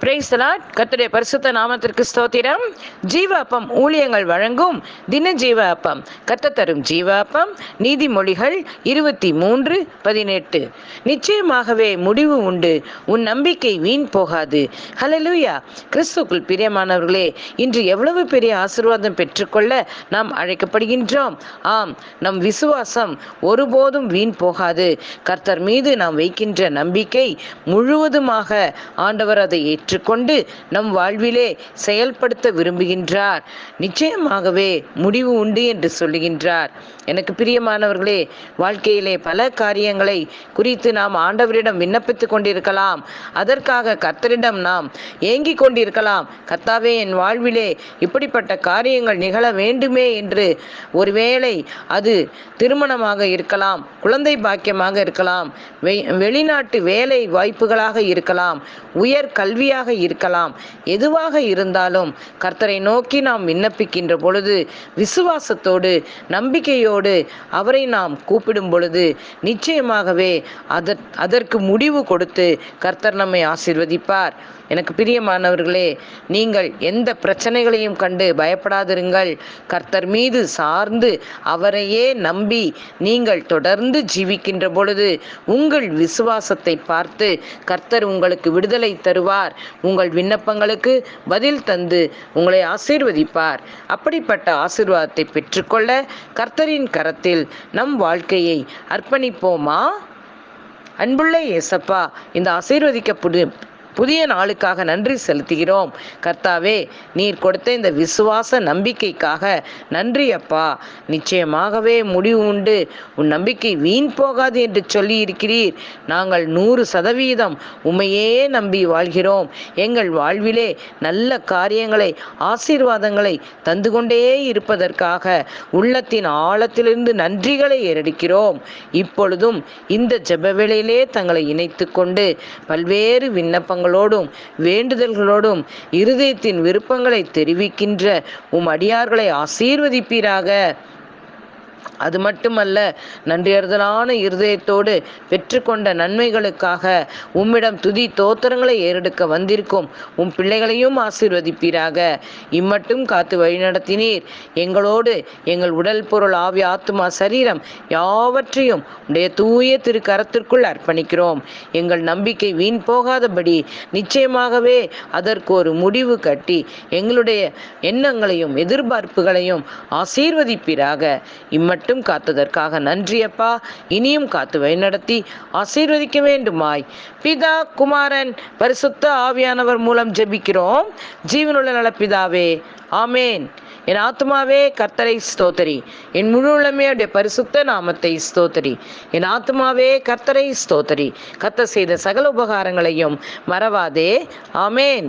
பிரேசலாட் கத்துடைய பரிசுத்த நாமத்திற்கு ஸ்தோத்திரம். ஜீவ அப்பம் ஊழியங்கள் வழங்கும் தின ஜீவ அப்பம் கத்த தரும் ஜீவ அப்பம் நீதிமொழிகள் இருபத்தி மூன்று பதினெட்டு. நிச்சயமாகவே முடிவு உண்டு. உன் நம்பிக்கை வீண் போகாது. ஹலலூயா கிறிஸ்துக்குள் பிரியமானவர்களே இன்று எவ்வளவு பெரிய ஆசிர்வாதம் பெற்றுக்கொள்ள நாம் அழைக்கப்படுகின்றோம்? ஆம் நம் விசுவாசம் ஒருபோதும் வீண் போகாது. கர்த்தர் மீது நாம் வைக்கின்ற நம்பிக்கை முழுவதுமாக ஆண்டவர் அதை ஏற்று ஏற்றுக்கொண்டு நம் வாழ்விலே செயல்படுத்த விரும்புகின்றார். நிச்சயமாகவே முடிவு உண்டு என்று சொல்லுகின்றார். எனக்கு பிரியமானவர்களே வாழ்க்கையிலே பல காரியங்களை குறித்து நாம் ஆண்டவரிடம் விண்ணப்பித்துக் கொண்டிருக்கலாம். அதற்காக கர்த்தரிடம் நாம் ஏங்கிக் கொண்டிருக்கலாம். கர்த்தாவே என் வாழ்விலே இப்படிப்பட்ட காரியங்கள் நிகழ வேண்டுமே என்று ஒருவேளை அது திருமணமாக இருக்கலாம் குழந்தை பாக்கியமாக இருக்கலாம் வெ- வெளிநாட்டு வேலை வாய்ப்புகளாக இருக்கலாம் உயர் கல்வியாக இருக்கலாம். எதுவாக இருந்தாலும் கர்த்தரை நோக்கி நாம் விண்ணப்பிக்கின்ற பொழுது விசுவாசத்தோடு நம்பிக்கையோடு அவரை நாம் கூப்பிடும் பொழுது நிச்சயமாகவே அதற் அதற்கு முடிவு கொடுத்து கர்த்தர் நம்மை ஆசீர்வதிப்பார். எனக்கு பிரியமானவர்களே நீங்கள் எந்த பிரச்சனைகளையும் கண்டு பயப்படாதிருங்கள். கர்த்தர் மீது சார்ந்து அவரையே நம்பி நீங்கள் தொடர்ந்து ஜீவிக்கின்ற பொழுது உங்கள் விசுவாசத்தை பார்த்து கர்த்தர் உங்களுக்கு விடுதலை தருவார். உங்கள் விண்ணப்பங்களுக்கு பதில் தந்து உங்களை ஆசீர்வதிப்பார். அப்படிப்பட்ட ஆசீர்வாதத்தை பெற்றுக்கொள்ள கர்த்தரின் கரத்தில் நம் வாழ்க்கையை அர்ப்பணிப்போமா? அன்புள்ள இயேசப்பா இந்த ஆசீர்வதிக்கப்படு புதிய நாளுக்காக நன்றி செலுத்துகிறோம். கர்த்தாவே நீர் கொடுத்த இந்த விசுவாச நம்பிக்கைக்காக நன்றி அப்பா. நிச்சயமாகவே முடிவு உண்டு. உன் நம்பிக்கை வீண் போகாது என்று சொல்லி இருக்கிறீர் நாங்கள் நூறு சதவீதம் உமையே நம்பி வாழ்கிறோம். எங்கள் வாழ்விலே நல்ல காரியங்களை ஆசீர்வாதங்களை தந்து கொண்டே இருப்பதற்காக உள்ளத்தின் ஆழத்திலிருந்து நன்றிகளை ஏறெடுக்கிறோம். இப்பொழுதும் இந்த ஜெப வேளையிலே தங்களை இணைத்து கொண்டு பல்வேறு விண்ணப்பங்களோடும் வேண்டுதல்களோடும் இருதயத்தின் விருப்பங்களை தெரிவிக்கின்ற உம் அடியார்களை ஆசீர்வதிப்பீராக. அது மட்டுமல்ல நன்றியறுதலான இருதயத்தோடு பெற்றுக்கொண்ட நன்மைகளுக்காக உம்மிடம் துதி தோத்திரங்களை ஏறெடுக்க வந்திருக்கும். உம் பிள்ளைகளையும் ஆசீர்வதிப்பீராக. இம்மட்டும் காத்து வழிநடத்தினீர். எங்களோடு எங்கள் உடல் பொருள் ஆவி ஆத்துமா சரீரம் யாவற்றையும் உடைய தூய திரு கரத்திற்குள் அர்ப்பணிக்கிறோம். எங்கள் நம்பிக்கை வீண் போகாதபடி நிச்சயமாகவே அதற்கு ஒரு முடிவு கட்டி எங்களுடைய எண்ணங்களையும் எதிர்பார்ப்புகளையும் ஆசீர்வதிப்பீராக. மட்டும் காத்ததற்காக நன்றியப்பா. இனியும் காத்து வழிநடத்தி ஆசீர்வதிக்க வேண்டுமாய். பிதா குமாரன் பரிசுத்த ஆவியானவர் மூலம் ஜெபிக்கிறோம். ஜீவனுள்ள நல பிதாவே ஆமேன். என் ஆத்மாவே கர்த்தரை ஸ்தோத்தரி. என் முழு உளமையுடைய பரிசுத்த நாமத்தை ஸ்தோத்தரி. என் ஆத்மாவே கர்த்தரை ஸ்தோத்தரி. கத்த செய்த சகல உபகாரங்களையும் மறவாதே. ஆமேன்.